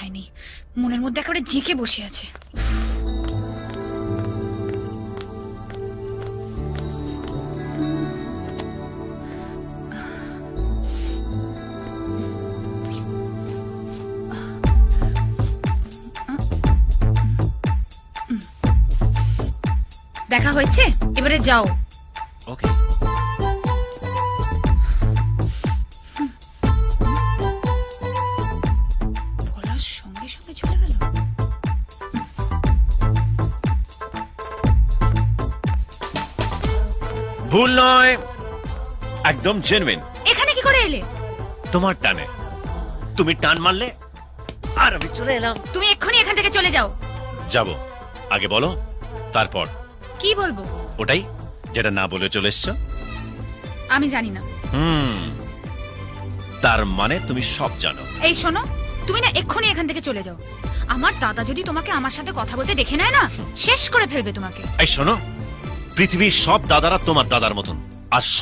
হয়নি মনের মধ্যে একেবারে জেঁকে বসে আছে। দেখা হয়েছে? এবারে যাও। ওকে ভুল নয় একদম জেনুইন এখানে কি করে এলে? তোমার টানে। তুমি টান মারলে আর আমি চলে এলাম। তুমি এক্ষুনি এখান থেকে চলে যাও। যাব। আগে বলো তারপর। কি বলব? ওটাই যেটা না বলে চলে এসছো? আমি জানি না। হুম। তার মানে তুমি সব জানো। এই শোনো তুমি না এক্ষুনি এখান থেকে চলে যাও। আমার দাদা যদি তোমাকে আমার সাথে কথা বলতে দেখে নেয় না শেষ করে ফেলবে তোমাকে। এই শোনো পৃথিবীর সব দাদারা তোমার দাদার মতন আর সব